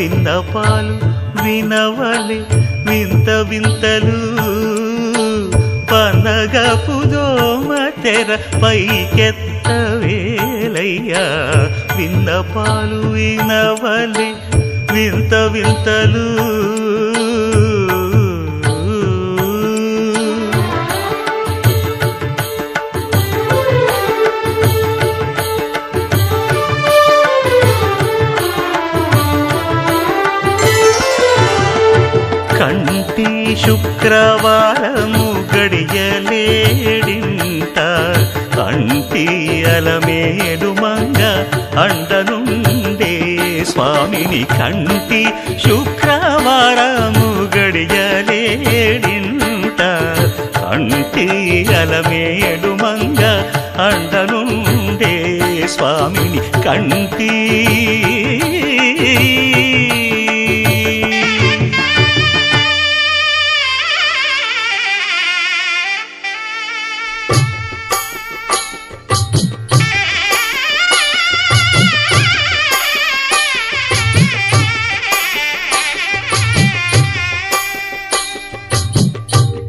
విన్నపాలు వినవలే వింత వింతలు. పనగపు దోమ తెర పైకెత్త వేలయ్యా. విన్నపాలు వినవలే వింత వింతలు. కంటి శుక్రవారము గడియలేడింత. కంటి అలమేలు మంగ అండనుండే స్వామిని కంటి శుక్రవారము గడియలేడింత. కంటి అలమేలు మంగ అండనుండే స్వామిని కంటి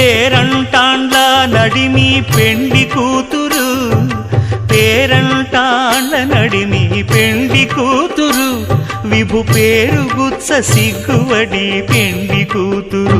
పేరంటాండ్ల నడిమి పెండి కూతురు. పేరంటాండ్ల నడిమి పెండి కూతురు. విభు పేరు గుచ్చ సిగ్గువడి పెండి కూతురు.